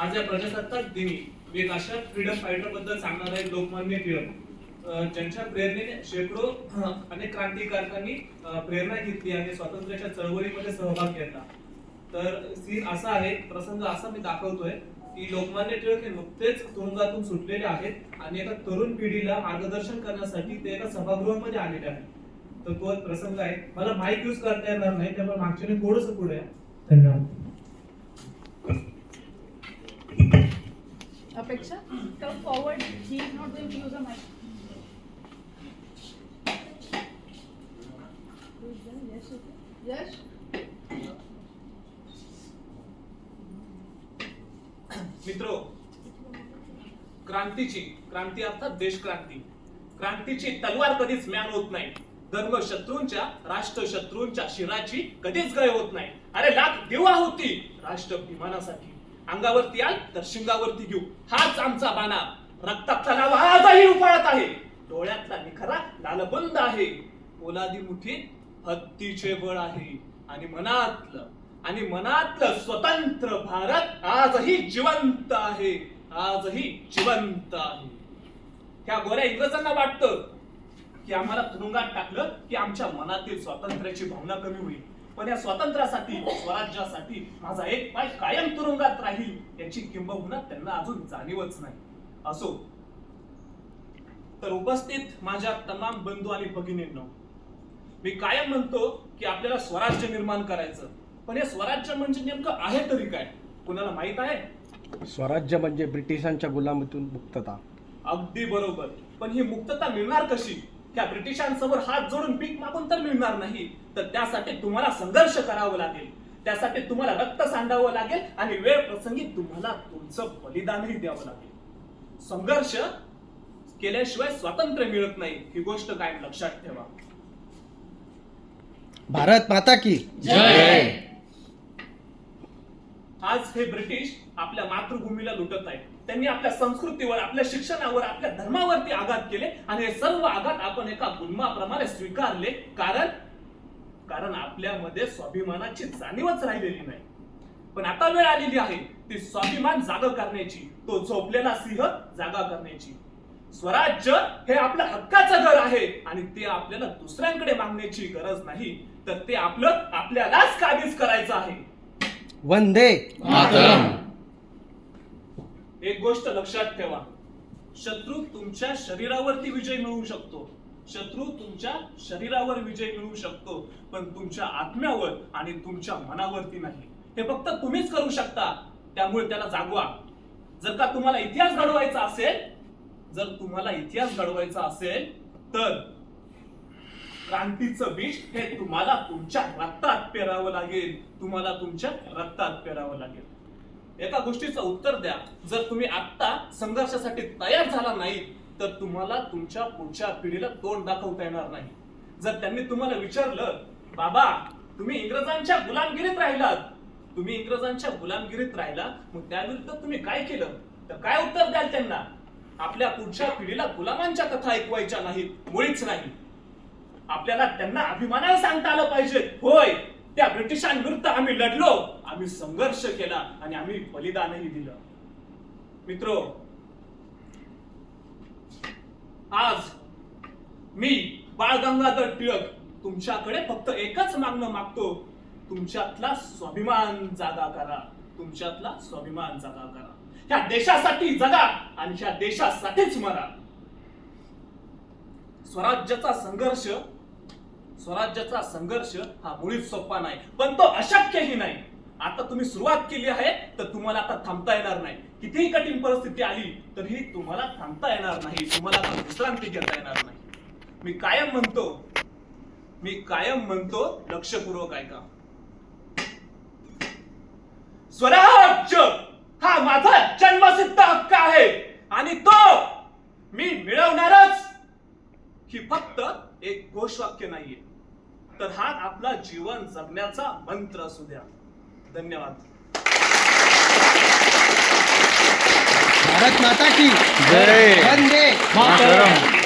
आज या प्रजासत्ताक दिनी मी एक अशा फ्रीडम फायटरबद्दल सांगणार आहे लोकमान्य टिळक. ज्यांच्या प्रेरणेने शेकडो अनेक क्रांतिकारकांनी प्रेरणा घेतली आणि स्वातंत्र्याच्या चळवळीमध्ये सहभाग घेतला. तर सीन असा आहे प्रसंग असा मी दाखवतोय की लोकमान्य टिळक हे नुकतेच तुरुंगातून सुटलेले आहेत आणि एका तरुण पिढीला मार्गदर्शन करण्यासाठी ते एका सभागृहामध्ये आलेले आहेत. तर तो प्रसंग आहे. मला माईक युज करता येणार नाही त्यामुळे मागच्याने थोडस पुढे धन्यवाद. अपेक्षा? Come forward he is not going to use a mic. Who is there? Yash is there? Yash मित्रो क्रांतीची क्रांती अर्थात देशक्रांती. क्रांतीची तलवार कधीच म्यान होत नाही. धर्म शत्रूंच्या राष्ट्र शत्रूंच्या शिराची कधीच गय होत नाही. अरे लाख देवा होती राष्ट्र विमानासाठी. अंगावरती आल तर शिंगावरती घेऊ. हाच आमचा बाणा. रक्तातला नाव आजही उफाळत आहे. डोळ्यातला निखरा लालबंद आहे. पोलादी मुठीत हत्तीचे बळ आहे. आणि मनातलं आणि मनातलं स्वतंत्र भारत आजही जिवंत आहे. आजही जिवंत आहे. त्या गोऱ्या इंग्रजांना वाटतं की आम्हाला तुरुंगात टाकलं की आमच्या मनातील स्वातंत्र्याची भावना कमी होईल. पण या स्वातंत्र्यासाठी स्वराज्यासाठी माझा एक पाय कायम तुरुंगात राहील याची किंबहुना त्यांना अजून जाणीवच नाही. असो. तर उपस्थित माझ्या तमाम बंधू आणि भगिनींनो मी कायम म्हणतो की आपल्याला स्वराज्य निर्माण करायचं. पण हे स्वराज्य म्हणजे नेमकं आहे तरी काय? कुणाला माहीत आहे? स्वराज्य म्हणजे ब्रिटिशांच्या गुलामीतून मुक्तता. अगदी बरोबर. पण ही मुक्तता मिळणार कशी? त्या ब्रिटिशांसमोर हात जोडून पीक मागून तर मिळणार नाही. तर त्यासाठी तुम्हाला संघर्ष करावं लागेल. त्यासाठी तुम्हाला रक्त सांडावं लागेल आणि वेळ प्रसंगी तुम्हाला तुमचं बलिदानही द्यावं लागेल. संघर्ष केल्याशिवाय स्वातंत्र्य मिळत नाही. ही गोष्ट कायम लक्षात ठेवा. भारत माता की आज हे ब्रिटिश आपल्या मातृभूमीला लुटत आहेत. त्यांनी आपल्या संस्कृतीवर आपल्या शिक्षणावर आपल्या धर्मावरती आघात केले आणि हे सर्व आघात आपण एका गुन्माप्रमाणे स्वीकारले कारण कारण आपल्यामध्ये स्वाभिमानाची जाणीवच राहिलेली नाही. पण आता वेळ आलेली आहे ती स्वाभिमान जागा करण्याची. तो झोपलेला सिंह जागा करण्याची. स्वराज्य हे आपलं हक्काचं घर आहे आणि ते आपल्याला दुसऱ्यांकडे मागण्याची गरज नाही. तर ते आपलं आपल्यालाच काबीज करायचं आहे. वंदे एक गोष्ट लक्षात ठेवा. शत्रू तुमच्या शरीरावरती विजय मिळवू शकतो. शत्रू तुमच्या शरीरावर विजय मिळवू शकतो पण तुमच्या आत्म्यावर आणि तुमच्या मनावरती नाही. हे फक्त तुम्हीच करू शकता. त्यामुळे त्याला जागवा. जर का तुम्हाला इतिहास घडवायचा असेल जर तुम्हाला इतिहास घडवायचा असेल तर क्रांतीचं बीज हे तुम्हाला तुमच्या रक्तात पेरावं लागेल. तुम्हाला तुमच्या रक्तात पेरावं लागेल. एका गोष्टीचं उत्तर द्या. जर तुम्ही आत्ता संघर्षासाठी तयार झाला नाही तर तुम्हाला तुमच्या पुढच्या पिढीला तोंड दाखवता येणार नाही. जर त्यांनी तुम्हाला विचारलं बाबा तुम्ही इंग्रजांच्या गुलामगिरीत राहिलात. तुम्ही इंग्रजांच्या गुलामगिरीत राहिला मग त्याविरुद्ध तुम्ही काय केलं? तर काय उत्तर द्याल त्यांना? आपल्या पुढच्या पिढीला गुलामांच्या कथा ऐकवायच्या नाहीत मुळीच नाही आपल्याला त्यांना अभिमानाने सांगता आलं पाहिजे. होय त्या ब्रिटिशांविरुद्ध आम्ही लढलो आम्ही संघर्ष केला आणि आम्ही बलिदानही दिलं. मित्र आज मी बाळ गंगाधर टिळक तुमच्याकडे फक्त एकच मागणं मागतो. तुमच्यातला स्वाभिमान जागा करा. तुमच्यातला स्वाभिमान जागा करा. ह्या देशासाठी जगा आणि ह्या देशासाठीच मरा. स्वराज्याचा संघर्ष स्वराज्याचा संघर्ष हा मुळीच सोपा नाही पण तो अशक्यही नाही. आता तुम्ही सुरुवात केली आहे तर तुम्हाला आता थांबता येणार नाही. कितीही कठीण परिस्थिती आली तरीही तुम्हाला थांबता येणार नाही. तुम्हाला आता विश्रांती घेता येणार नाही. मी कायम म्हणतो मी कायम म्हणतो लक्षपूर्वक ऐका. स्वराज्य हा माझा जन्मसिद्ध हक्क आहे आणि तो मी मिळवणारच. ही फक्त एक घोषवाक्य नाहीये. तर हा आपला जीवन जगण्याचा मंत्र असू द्या धन्यवाद भारत माता की जय. वंदे मातरम.